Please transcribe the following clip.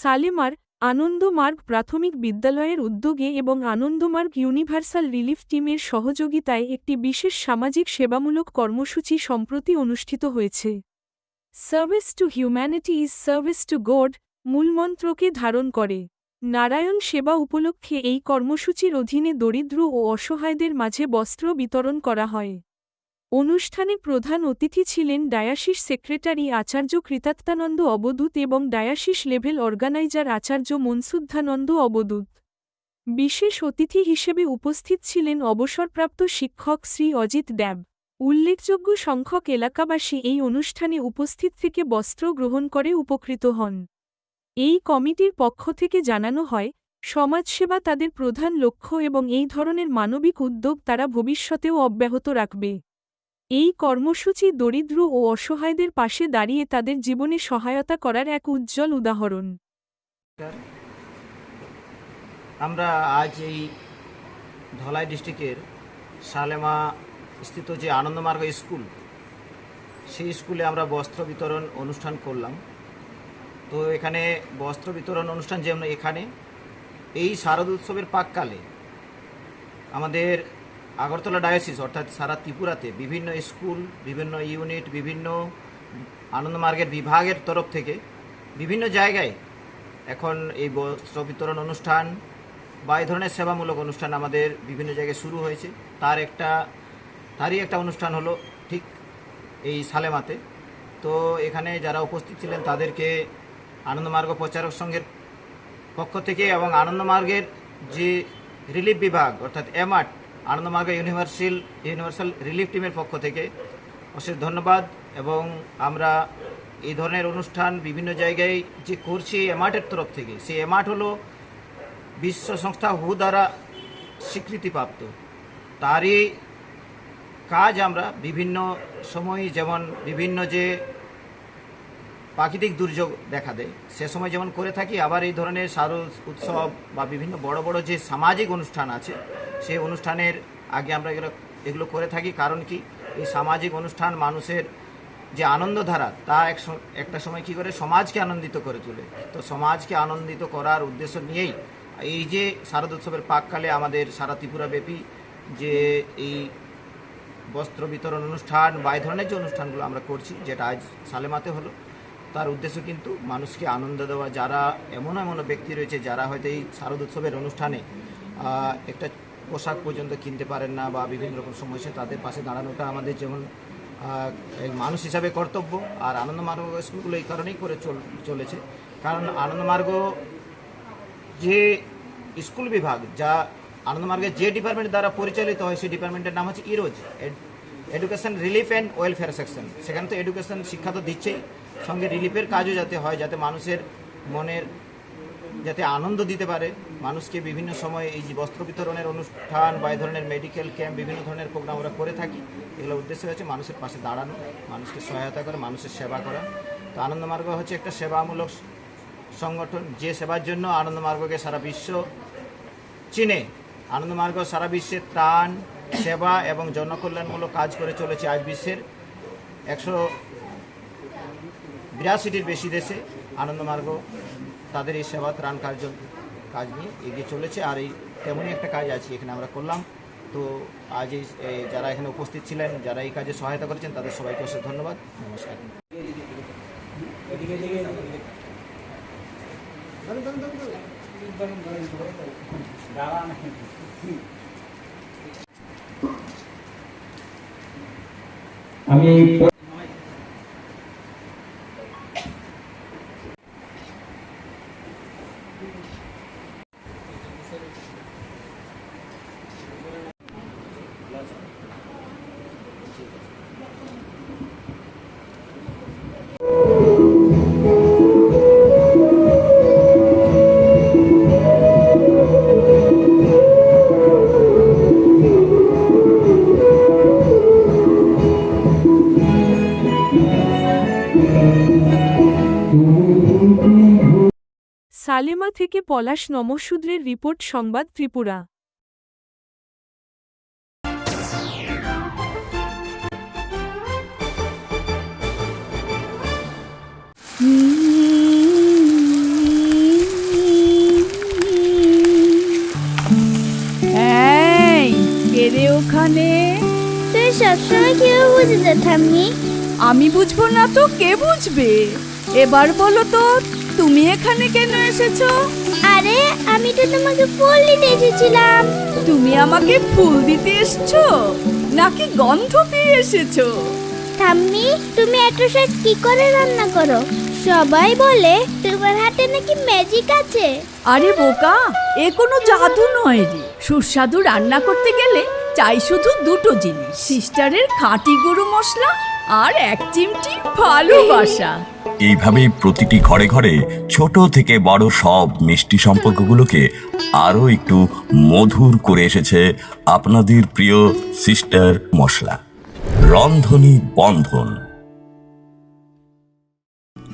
সালেমার আনন্দমার্গ প্রাথমিক বিদ্যালয়ের উদ্যোগে এবং আনন্দমার্গ ইউনিভার্সাল রিলিফ টিমের সহযোগিতায় একটি বিশেষ সামাজিক সেবামূলক কর্মসূচি সম্প্রতি অনুষ্ঠিত হয়েছে। Service to humanity is service to God মূলমন্ত্রকে ধারণ করে। নারায়ণ সেবা উপলক্ষে এই কর্মসূচির অধীনে দরিদ্র ও অসহায়দের মাঝে বস্ত্র বিতরণ করা হয়। অনুষ্ঠানে প্রধান অতিথি ছিলেন ডায়াসিস সেক্রেটারি আচার্য কৃতাত্মানন্দ অবদূত এবং diocese level organiser Acharya Manasuddhananda Avadhuta. বিশেষ অতিথি হিসেবে উপস্থিত ছিলেন অবসরপ্রাপ্ত শিক্ষক শ্রী অজিত ড্যাব উল্লেখযোগ্য সংখ্যক এলাকাবাসী এই অনুষ্ঠানে উপস্থিত থেকে বস্ত্র গ্রহণ করে উপকৃত হন। এই কমিটির পক্ষ থেকে জানানো হয়, সমাজসেবা তাদের প্রধান লক্ষ্য এবং এই ধরনের মানবিক উদ্যোগ তারা ভবিষ্যতেও অব্যাহত রাখবে। এই কর্মসূচি দরিদ্র ও অসহায়দের পাশে দাঁড়িয়ে তাদের জীবনে সহায়তা করার এক উজ্জ্বল উদাহরণ। আমরা আজ এই ধলাই ডিস্ট্রিক্টের সালেমা স্থিত যে আনন্দমার্গ স্কুল, সেই স্কুলে আমরা বস্ত্র বিতরণ অনুষ্ঠান করলাম। তো এখানে বস্ত্র বিতরণ অনুষ্ঠান যেমন এখানে, এই শারদ উৎসবের পাককালে আমাদের আগরতলা ডায়াসিস, অর্থাৎ সারা ত্রিপুরাতে বিভিন্ন স্কুল, বিভিন্ন ইউনিট, বিভিন্ন আনন্দমার্গের বিভাগের তরফ থেকে বিভিন্ন জায়গায় এখন এই বস্ত্র বিতরণ অনুষ্ঠান বা এই ধরনের সেবামূলক অনুষ্ঠান আমাদের বিভিন্ন জায়গায় শুরু হয়েছে। তার একটা, তারই একটা অনুষ্ঠান হলো ঠিক এই সালেমাতে। তো এখানে যারা উপস্থিত ছিলেন তাদেরকে আনন্দমার্গ প্রচারক সংঘের পক্ষ থেকে এবং আনন্দমার্গের যে রিলিফ বিভাগ, অর্থাৎ AMURT Ananda Marga universal universal relief টিমের পক্ষ থেকে অশেষ ধন্যবাদ এবং আমরা এই ধরনের অনুষ্ঠান বিভিন্ন জায়গায় যে করছি এমার্টের তরফ থেকে, সেই এমার্ট হলো বিশ্ব সংস্থা হু দ্বারা স্বীকৃতিপ্রাপ্ত। তারই কাজ আমরা বিভিন্ন সময় যেমন বিভিন্ন যে প্রাকৃতিক দুর্যোগ দেখা দেয়। সে সময় যেমন করে থাকি, আবার এই ধরনের শারদ উৎসব বা বিভিন্ন বড় বড় যে সামাজিক অনুষ্ঠান আছে, সেই অনুষ্ঠানের আগে আমরা এগুলো এগুলো করে থাকি। কারণ কি? এই সামাজিক অনুষ্ঠান মানুষের যে আনন্দধারা, তা এক একটা সময় কি করে? সমাজকে আনন্দিত করে তোলে। তো সমাজকে আনন্দিত করার উদ্দেশ্য নিয়েই এই যে শারদ উৎসবের পাককালে আমাদের সারা ত্রিপুরাব্যাপী যে এই বস্ত্র বিতরণ অনুষ্ঠান বা এই ধরনের যে অনুষ্ঠানগুলো আমরা করছি, যেটা আজ সালেমাতে হলো তার উদ্দেশ্য কিন্তু মানুষকে আনন্দ দেওয়া। যারা এমন এমন ব্যক্তি রয়েছে, যারা হয়তো এই শারদ উৎসবের অনুষ্ঠানে একটা পোশাক পর্যন্ত কিনতে পারেন না বা বিভিন্ন রকম সমস্যা তাদের পাশে দাঁড়ানোটা আমাদের যেমন মানুষ হিসাবে কর্তব্য। আর আনন্দমার্গ স্কুলগুলো এই কারণেই করে চল, চলেছে। কারণ আনন্দমার্গ যে স্কুল বিভাগ, যা আনন্দমার্গের যে ডিপার্টমেন্ট দ্বারা পরিচালিত হয়, সেই ডিপার্টমেন্টের নাম হচ্ছে ইরোজ। Education relief and welfare section. সেখানে তো এডুকেশন শিক্ষা তো দিচ্ছেই। সঙ্গে রিলিফের কাজও যাতে হয়, যাতে মানুষের মনের, যাতে আনন্দ দিতে পারে। মানুষকে বিভিন্ন সময় এই যে বস্ত্র বিতরণের অনুষ্ঠান বা এই ধরনের মেডিকেল ক্যাম্প বিভিন্ন ধরনের প্রোগ্রাম আমরা করে থাকি, এগুলো উদ্দেশ্য হচ্ছে মানুষের পাশে দাঁড়ানো, মানুষকে সহায়তা করে, মানুষের সেবা করা। তো আনন্দমার্গ হচ্ছে একটা সেবামূলক সংগঠন, যে সেবার জন্য আনন্দমার্গকে সারা বিশ্ব চীনে। আনন্দমার্গ সারা বিশ্বে ত্রাণ, সেবা এবং জনকল্যাণমূলক কাজ করে চলেছে আজ বিশ্বের একশো বিরাশিটির বেশি দেশে আনন্দমার্গ তাদের এই সেবা, ত্রাণ কার্য, কাজ নিয়ে এগিয়ে চলেছে, আর এই তেমনই একটা কাজ আছে এখানে আমরা করলাম। তো আজ এই যারা এখানে উপস্থিত ছিলেন, যারা এই কাজে সহায়তা করেছেন, তাদের সবাইকে অশেষ ধন্যবাদ। নমস্কার। আমি সালেমা থেকে পলাশ নমসূদ্রের রিপোর্ট সংবাদ ত্রিপুরা। ওখানে? তুই সবসময় কেউ বুঝে যা থামি আমি বুঝব না তো কে বুঝবে? এবার বলো তো তুমি এখানে কেন এসেছ? আরে আমি তো তোমাকে ফুল দিতে এসেছিলাম। তুমি আমাকে ফুল দিতে এসেছ? নাকি গন্ধ পেয়ে এসেছ? ঠাম্মি তুমি এত শাক কি করে রান্না করো? সবাই বলে তোমার হাতে নাকি ম্যাজিক আছে। আরে বোকা এ কোনো জাদু নয় রে। সুস্বাদু রান্না করতে গেলে চাই শুধু দুটো জিনিস সিস্টারের খাঁটি গরু মশলা আর এক চিমটি ভালোবাসা। এইভাবেই প্রতিটি ঘরে ঘরে ছোট থেকে বড় সব মিষ্টি সম্পর্কগুলোকে আরও একটু মধুর করে এসেছে আপনাদের প্রিয় সিস্টার মশলা। রন্ধনী বন্ধন।